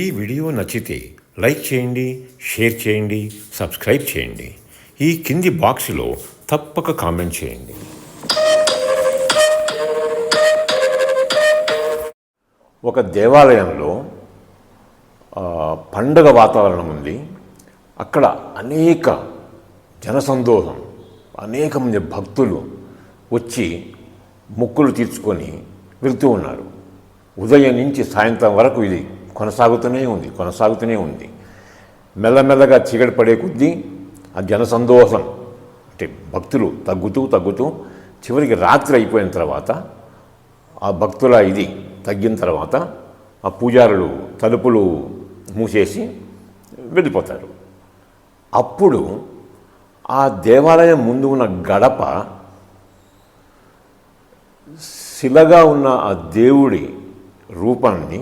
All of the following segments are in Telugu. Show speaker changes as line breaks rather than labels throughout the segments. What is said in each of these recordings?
ఈ వీడియో నచ్చితే లైక్ చేయండి షేర్ చేయండి సబ్స్క్రైబ్ చేయండి ఈ కింది బాక్స్లో తప్పక కామెంట్ చేయండి ఒక దేవాలయంలో పండగ వాతావరణం ఉంది అక్కడ అనేక జనసందోహం అనేక మంది భక్తులు వచ్చి మొక్కులు తీర్చుకొని వెళ్తూ ఉన్నారు ఉదయం నుంచి సాయంత్రం వరకు ఇది కొనసాగుతూనే ఉంది కొనసాగుతూనే ఉంది మెల్లమెల్లగా చీకటి పడే కొద్దీ ఆ జనసందోహం అంటే భక్తులు తగ్గుతూ తగ్గుతూ చివరికి రాత్రి అయిపోయిన తర్వాత ఆ భక్తుల ఇది తగ్గిన తర్వాత ఆ పూజారులు తలుపులు మూసేసి వెళ్ళిపోతారు అప్పుడు ఆ దేవాలయం ముందు ఉన్న గడప శిలగా ఉన్న ఆ దేవుడి రూపాన్ని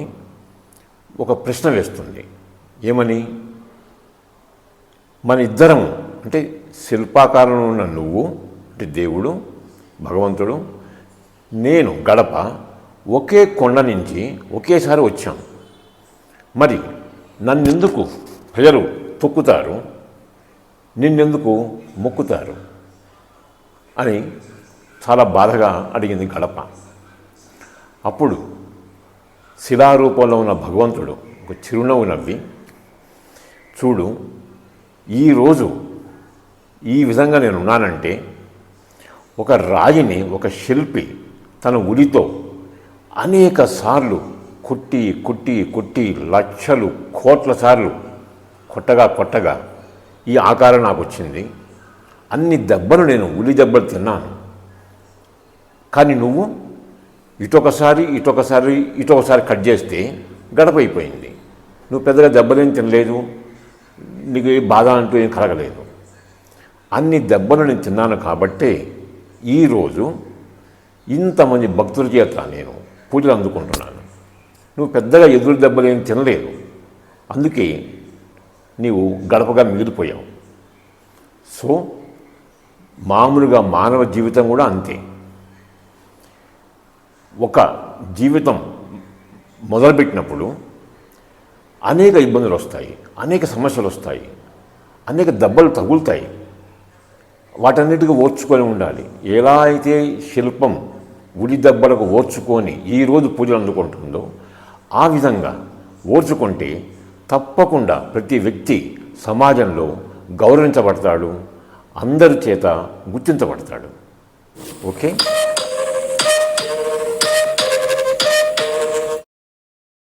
ఒక ప్రశ్న వేస్తుంది ఏమని మన ఇద్దరం అంటే శిల్పాకారంలో ఉన్న నువ్వు అంటే దేవుడు భగవంతుడు నేను గడప ఒకే కొండ నుంచి ఒకేసారి వచ్చాం మరి నన్నెందుకు ప్రజలు తొక్కుతారు నిన్నెందుకు మొక్కుతారు అని చాలా బాధగా అడిగింది గడప అప్పుడు శిలారూపంలో ఉన్న భగవంతుడు ఒక చిరునవ్వు నవ్వి చూడు ఈరోజు ఈ విధంగా నేను ఉన్నానంటే ఒక రాయిని ఒక శిల్పి తన ఉలితో అనేక సార్లు కుట్టి కుట్టి కుట్టి లక్షలు కోట్ల సార్లు కొట్టగా కొట్టగా ఈ ఆకారం నాకు వచ్చింది అన్ని దెబ్బలు నేను ఉలి దెబ్బలు తిన్నాను కానీ నువ్వు ఇటొకసారి ఇటొకసారి ఇటొకసారి కట్ చేస్తే గడప అయిపోయింది నువ్వు పెద్దగా దెబ్బలేం తినలేదు నీకు ఏ బాధ అంటూ ఏం కలగలేదు అన్ని దెబ్బలు నేను తిన్నాను కాబట్టి ఈరోజు ఇంతమంది భక్తుల చేత నేను పూజలు అందుకుంటున్నాను నువ్వు పెద్దగా ఎదురు దెబ్బలేం తినలేదు అందుకే నీవు గడపగా మిగిలిపోయావు సో మామూలుగా మానవ జీవితం కూడా అంతే ఒక జీవితం మొదలుపెట్టినప్పుడు అనేక ఇబ్బందులు వస్తాయి అనేక సమస్యలు వస్తాయి అనేక దెబ్బలు తగులుతాయి వాటన్నిటికీ ఓర్చుకొని ఉండాలి ఎలా అయితే శిల్పం ఉడి దెబ్బలకు ఓర్చుకొని ఈరోజు పూజలు అందుకుంటుందో ఆ విధంగా ఓర్చుకుంటే తప్పకుండా ప్రతి వ్యక్తి సమాజంలో గౌరవించబడతాడు అందరి చేత గుర్తించబడతాడు ఓకే